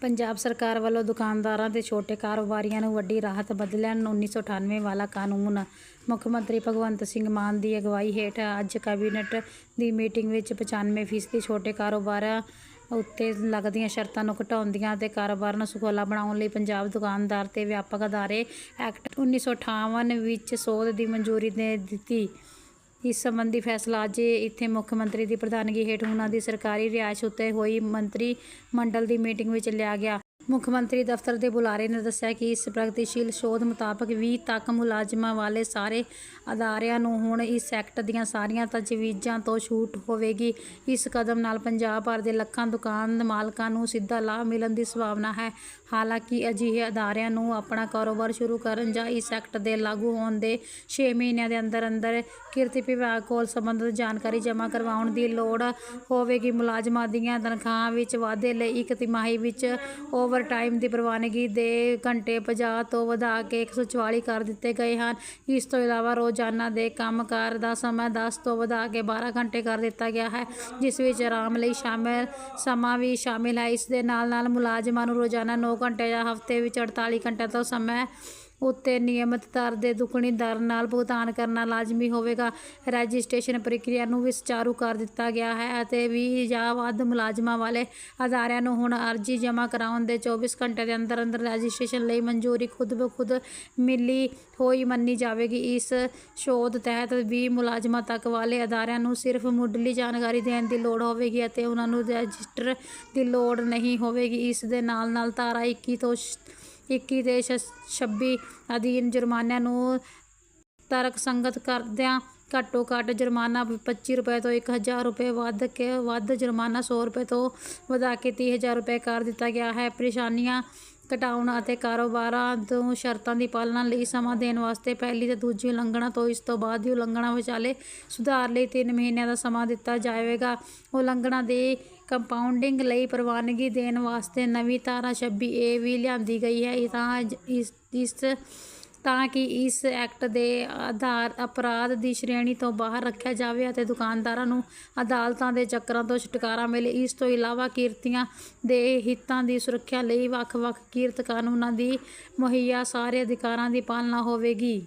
ਪੰਜਾਬ ਸਰਕਾਰ ਵੱਲੋਂ ਦੁਕਾਨਦਾਰਾਂ ਤੇ ਛੋਟੇ ਕਾਰੋਬਾਰੀਆਂ ਨੂੰ ਵੱਡੀ ਰਾਹਤ ਬਦਲਿਆਂ 1998 ਵਾਲਾ ਕਾਨੂੰਨ। ਮੁੱਖ ਮੰਤਰੀ ਭਗਵੰਤ ਸਿੰਘ ਮਾਨ ਦੀ ਅਗਵਾਈ ਹੇਠ ਅੱਜ ਕੈਬਨਿਟ ਦੀ ਮੀਟਿੰਗ ਵਿੱਚ 95% ਛੋਟੇ ਕਾਰੋਬਾਰਾਂ ਉੱਤੇ ਲੱਗਦੀਆਂ ਸ਼ਰਤਾਂ ਨੂੰ ਘਟਾਉਂਦੀਆਂ ਤੇ ਕਾਰੋਬਾਰ ਨੂੰ ਸੁਖਾਲਾ ਬਣਾਉਣ ਲਈ ਪੰਜਾਬ ਦੁਕਾਨਦਾਰ ਤੇ ਵਿਆਪਕ ਅਦਾਰੇ ਐਕਟ 1958 ਵਿੱਚ ਸੋਧ ਦੀ ਮਨਜ਼ੂਰੀ ਦੇ ਦਿੱਤੀ। ਇਸ ਸੰਬੰਧੀ ਫੈਸਲਾ ਅੱਜ ਇੱਥੇ ਮੁੱਖ ਮੰਤਰੀ ਦੀ ਪ੍ਰਧਾਨਗੀ ਹੇਠ ਉਹਨਾਂ ਦੀ ਸਰਕਾਰੀ ਰਿਹਾਇਸ਼ ਉੱਤੇ ਹੋਈ ਮੰਤਰੀ ਮੰਡਲ ਦੀ ਮੀਟਿੰਗ ਵਿੱਚ ਲਿਆ ਗਿਆ। ਮੁੱਖ ਮੰਤਰੀ ਦਫ਼ਤਰ ਦੇ ਬੁਲਾਰੇ ਨੇ ਦੱਸਿਆ ਕਿ ਇਸ ਪ੍ਰਗਤੀਸ਼ੀਲ ਸੋਧ ਮੁਤਾਬਕ 20 ਤੱਕ ਮੁਲਾਜ਼ਮਾਂ ਵਾਲੇ ਸਾਰੇ ਅਦਾਰਿਆਂ ਨੂੰ ਹੁਣ ਇਸ ਐਕਟ ਦੀਆਂ ਸਾਰੀਆਂ ਤਜਵੀਜ਼ਾਂ ਤੋਂ ਛੂਟ ਹੋਵੇਗੀ। ਇਸ ਕਦਮ ਨਾਲ ਪੰਜਾਬ ਭਰ ਦੇ ਲੱਖਾਂ ਦੁਕਾਨ ਮਾਲਕਾਂ ਨੂੰ ਸਿੱਧਾ ਲਾਭ ਮਿਲਣ ਦੀ ਸੰਭਾਵਨਾ ਹੈ। ਹਾਲਾਂਕਿ ਅਜਿਹੇ ਅਦਾਰਿਆਂ ਨੂੰ ਆਪਣਾ ਕਾਰੋਬਾਰ ਸ਼ੁਰੂ ਕਰਨ ਜਾਂ ਇਸ ਐਕਟ ਦੇ ਲਾਗੂ ਹੋਣ ਦੇ 6 ਮਹੀਨਿਆਂ ਦੇ ਅੰਦਰ ਅੰਦਰ ਕਿਰਤੀ ਵਿਭਾਗ ਕੋਲ ਸੰਬੰਧਿਤ ਜਾਣਕਾਰੀ ਜਮ੍ਹਾਂ ਕਰਵਾਉਣ ਦੀ ਲੋੜ ਹੋਵੇਗੀ। ਮੁਲਾਜ਼ਮਾਂ ਦੀਆਂ ਤਨਖਾਹਾਂ ਵਿੱਚ ਵਾਧੇ ਲਈ ਇੱਕ ਤਿਮਾਹੀ ਵਿੱਚ ਓਵਰਟਾਈਮ ਦੀ ਪ੍ਰਵਾਨਗੀ ਦੇ ਘੰਟੇ 50 ਤੋਂ ਵਧਾ ਕੇ 144 ਕਰ ਦਿੱਤੇ ਗਏ ਹਨ। ਇਸ ਤੋਂ ਇਲਾਵਾ ਰੋਜ਼ਾਨਾ ਦੇ ਕੰਮਕਾਰ ਦਾ ਸਮਾਂ 10 ਤੋਂ ਵਧਾ ਕੇ 12 ਘੰਟੇ ਕਰ ਦਿੱਤਾ ਗਿਆ ਹੈ, ਜਿਸ ਵਿੱਚ ਆਰਾਮ ਲਈ ਸ਼ਾਮਿਲ, ਸਮਾਂ ਵੀ ਸ਼ਾਮਿਲ ਹੈ। ਇਸ ਦੇ ਨਾਲ ਨਾਲ ਮੁਲਾਜ਼ਮਾਂ ਨੂੰ ਰੋਜ਼ਾਨਾ 9 ਘੰਟੇ ਜਾਂ ਹਫ਼ਤੇ ਵਿੱਚ 48 ਘੰਟੇ ਤੋਂ ਸਮਾਂ ਉੱਤੇ ਨਿਯਮਿਤ ਦਰ ਦੇ ਦੁੱਗਣੀ ਦਰ ਨਾਲ ਭੁਗਤਾਨ ਕਰਨਾ ਲਾਜ਼ਮੀ ਹੋਵੇਗਾ। ਰਜਿਸਟ੍ਰੇਸ਼ਨ ਪ੍ਰਕਿਰਿਆ ਨੂੰ ਵੀ ਸੁਚਾਰੂ ਕਰ ਦਿੱਤਾ ਗਿਆ ਹੈ ਅਤੇ ਵੀਹ ਜਾਂ ਵੱਧ ਮੁਲਾਜ਼ਮਾਂ ਵਾਲੇ ਅਦਾਰਿਆਂ ਨੂੰ ਹੁਣ ਅਰਜ਼ੀ ਜਮ੍ਹਾਂ ਕਰਾਉਣ ਦੇ 24 ਘੰਟੇ ਦੇ ਅੰਦਰ ਅੰਦਰ ਰਜਿਸਟ੍ਰੇਸ਼ਨ ਲਈ ਮਨਜ਼ੂਰੀ ਖੁਦ ਬਖੁਦ ਮਿਲੀ ਹੋਈ ਮੰਨੀ ਜਾਵੇਗੀ। ਇਸ ਸ਼ੋਧ ਤਹਿਤ 20 ਮੁਲਾਜ਼ਮਾਂ ਤੱਕ ਵਾਲੇ ਅਦਾਰਿਆਂ ਨੂੰ ਸਿਰਫ ਮੁੱਢਲੀ ਜਾਣਕਾਰੀ ਦੇਣ ਦੀ ਲੋੜ ਹੋਵੇਗੀ ਅਤੇ ਉਹਨਾਂ ਨੂੰ ਰਜਿਸਟਰ ਦੀ ਲੋੜ ਨਹੀਂ ਹੋਵੇਗੀ। ਇਸ ਦੇ ਨਾਲ ਨਾਲ ਧਾਰਾ 21 ਤੋਂ 21 ਤੇ 26 ਅਧੀਨ ਜੁਰਮਾਨਿਆਂ ਨੂੰ ਤਰਕ ਸੰਗਤ ਕਰਦਿਆਂ ਘੱਟੋ ਘੱਟ ਜੁਰਮਾਨਾ 25 ਰੁਪਏ ਤੋਂ 1000 ਰੁਪਏ ਵੱਧ ਕੇ ਵੱਧ ਜੁਰਮਾਨਾ 100 ਰੁਪਏ ਤੋਂ ਵਧਾ ਕੇ 30000 ਰੁਪਏ ਕਰ ਦਿੱਤਾ ਗਿਆ ਹੈ। ਪਰੇਸ਼ਾਨੀਆਂ ਘਟਾਉਣ ਅਤੇ ਕਾਰੋਬਾਰਾਂ ਤੋਂ ਸ਼ਰਤਾਂ ਦੀ ਪਾਲਣਾ ਲਈ ਸਮਾਂ ਦੇਣ ਵਾਸਤੇ ਪਹਿਲੀ ਤੇ ਦੂਜੀ ਉਲੰਘਣਾ ਤੋਂ ਇਸ ਤੋਂ ਬਾਅਦ ਦੀ ਉਲੰਘਣਾ ਵਿਚਾਲੇ ਸੁਧਾਰ ਲਈ 3 ਮਹੀਨਿਆਂ ਦਾ ਸਮਾਂ ਦਿੱਤਾ ਜਾਵੇਗਾ। ਉਲੰਘਣਾ ਦੀ ਕੰਪਾਊਂਡਿੰਗ ਲਈ ਪ੍ਰਵਾਨਗੀ ਦੇਣ ਵਾਸਤੇ ਨਵੀਂ ਧਾਰਾ 26 ਏ ਵੀ ਲਿਆਂਦੀ ਗਈ ਹੈ। ਤਾਂ ਇਸ ਇਸ ਤਾਂ ਕਿ ਇਸ ਐਕਟ ਦੇ ਆਧਾਰ ਅਪਰਾਧ ਦੀ ਸ਼੍ਰੇਣੀ ਤੋਂ ਬਾਹਰ ਰੱਖਿਆ ਜਾਵੇ ਅਤੇ ਦੁਕਾਨਦਾਰਾਂ ਨੂੰ ਅਦਾਲਤਾਂ ਦੇ ਚੱਕਰਾਂ ਤੋਂ ਛੁਟਕਾਰਾ ਮਿਲੇ। ਇਸ ਤੋਂ ਇਲਾਵਾ ਕਿਰਤੀਆਂ ਦੇ ਹਿੱਤਾਂ ਦੀ ਸੁਰੱਖਿਆ ਲਈ ਵੱਖ-ਵੱਖ ਕਿਰਤ ਕਾਨੂੰਨਾਂ ਦੀ ਮੁਹੱਈਆ ਸਾਰੇ ਅਧਿਕਾਰਾਂ ਦੀ ਪਾਲਣਾ ਹੋਵੇਗੀ।